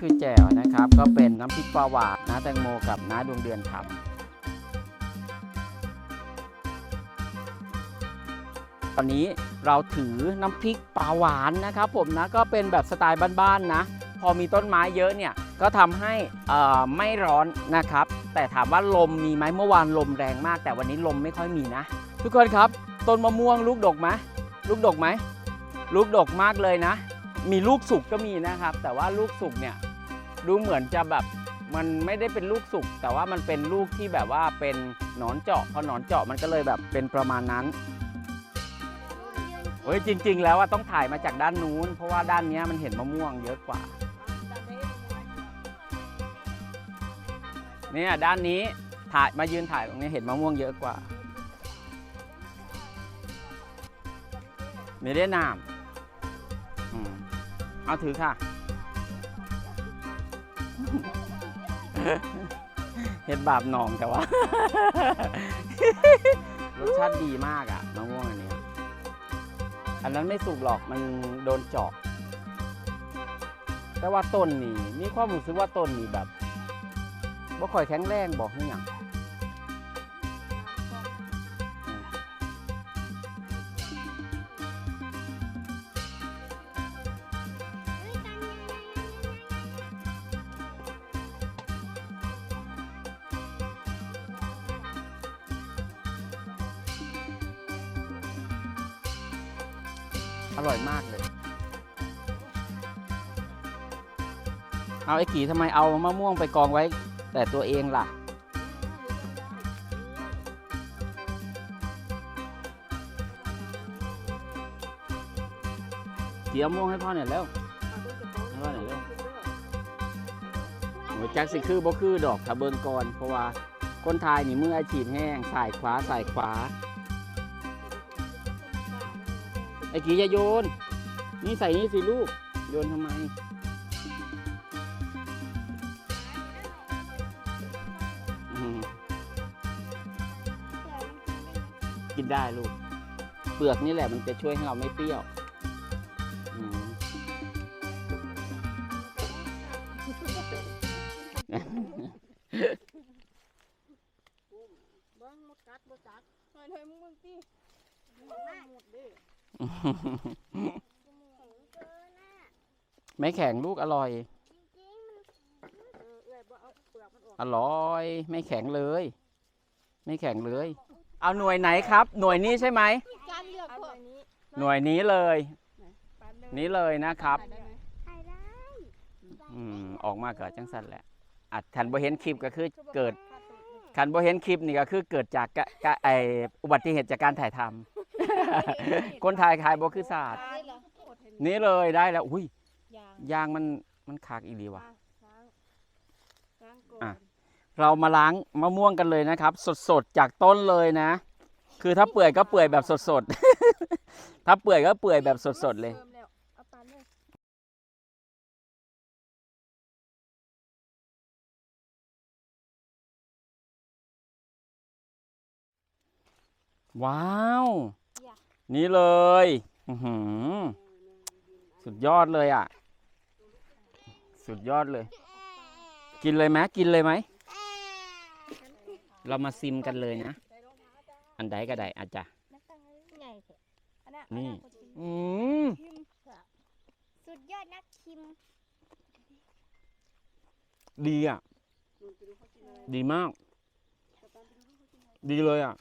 คือแจ่วนะครับ ก็เป็นน้ำพริกปลาหวานน้าแตงโมกับน้าดวงเดือนทำตอนนี้เราถือน้ำพริกปลาหวานนะครับ ผมนะก็เป็นแบบสไตล์บ้านๆนะ พอมีต้นไม้เยอะเนี่ยก็ทำให้อ่อไม่ร้อนนะครับ แต่ถามว่าลมมีไหมเมื่อวานลมแรงมาก แต่วันนี้ลมไม่ค่อยมีนะ ทุกคนครับ ต้นมะม่วงลูกดกไหมลูกดกไหมลูกดกมากเลยนะ มีลูกสุกก็มีนะครับ แต่ว่าลูกสุกเนี่ยดูเหมือนจะแบบมันไม่ได้เป็นลูกสุก แต่ว่ามันเป็นลูกที่แบบว่าเป็นหนอนเจาะพอหนอนเจาะมันก็เลยแบบเป็นประมาณนั้นเฮ้ยจริง ๆ แล้วว่าต้องถ่ายมาจากด้านนู้น เพราะว่าด้านนี้มันเห็นมะม่วงเยอะกว่า เนี่ยด้านนี้ถ่ายมายืนถ่ายตรงนี้เห็นมะม่วงเยอะกว่าไม่ได้น้ำอืม เอาถือค่ะ เห็ดบาปหนองแต่ว่า รสชาติดีมากอะมะม่วงอันเนี้ยอันนั้นไม่สุกหรอกมันโดนเจาะ แต่ว่าต้นนี่มีความรู้สึกว่าต้นนี่แบบบ่ค่อยแข็งแรงบอกให้หยัง อร่อยมากเลย เอาไอ้กี่ทำไมเอามะม่วงไปกองไว้ แต่ตัวเองล่ะ เกี่ยวม่วงให้พ่อหน่อยแล้วให้พ่อหน่อยแล้วโอ้ยแจ็คสิคือบ่คือดอกถ้าเบิ่งก่อนเพราะว่าคนไทยนี่มืออาชีพแห้งสายขวาสายขวา ไอ้กี่อย่าโยน นี่ใส่นี่สิลูก โยนทำไม กินได้ลูก เปลือกนี่แหละมันจะช่วยให้เราไม่เปรี้ยวมเบิ้งมดกัดบ่จักหน่อยเถอะมึงมึงติหมดเด้ ไม่แข็งลูกอร่อย อร่อย ไม่แข็งเลย ไม่แข็งเลย เอาหน่วยไหนครับ หน่วยนี้ใช่ไหม การเลือกพวกนี้หน่วยนี้เลย นี้เลยนะครับได้ได้อืมออกมาเกิดจังสันแหละอัดทันบ่เห็นคลิปก็คือเกิดค่าตัวเลยคันบ่เห็นคลิปนี่ก็คือเกิดจากกะกะไออุบัติเหตุจากการถ่ายทำ คนถ่ายขายบ่คือศาสตร์ได้เหรออดเห็นนี่เลยได้แล้ว อุ้ยยางยางมันมันขากอีหลีว่ะล้างล้างก่ออะนเรามาล้างมะม่วงกันเลยนะครับ สดๆจากต้นเลยนะ คือถ้าเปื่อยก็เปื่อยแบบสดๆถ้าเปื่อยก็เปื่อยแบบสดๆเลยติมแล้วเอาปานเลยว้าว นี่เลยอื้อหือสุดยอดเลยอะ สุดยอดเลย กินเลยไหมกินเลยไหม เรามาซิมกันเลยนะ อันใดก็ได้อาจจะใหญ่เถอะอันนั้นนี่อันนั้นคนชิมอืมชิมสุดยอดนักชิม ดีอะ ดีมาก ดีเลยอะ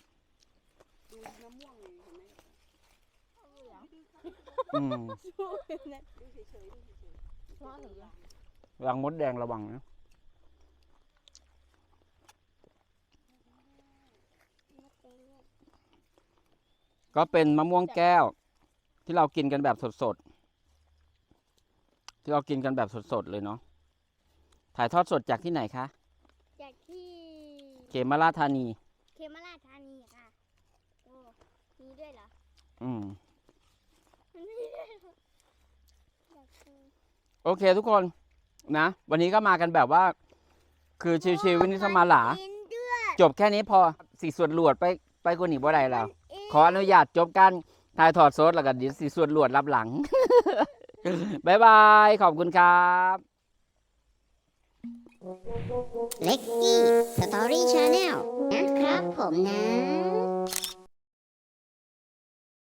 อืมร้อนหรือรังมดแดงระวังนะก็เป็นมะม่วงแก้ว ที่เรากินกันแบบสดๆ ที่เรากินกันแบบสดๆ เลยเนาะถ่ายทอดสดจากที่ไหนคะจากที่เขมราชธานี เคมราชธานีค่ะ โอ้มีด้วยเหรอ อืม มันมีด้วยเหรออยากดู โอเคทุกคนนะ วันนี้ก็มากันแบบว่า คือชิวๆวันนี้สมาหลากินด้วยจบแค่นี้พอสีส่วนหลวดไปไปกว่านี้บ่ได้แล้วเอ๊ะขออนุญาตจบการถ่ายถอดโซดแล้วก็ดิสีส่วนหลวดรับหลังบ๊ายบายขอบคุณครับเล็กกี้สตอรี่ชาแนลนะครับผมนะ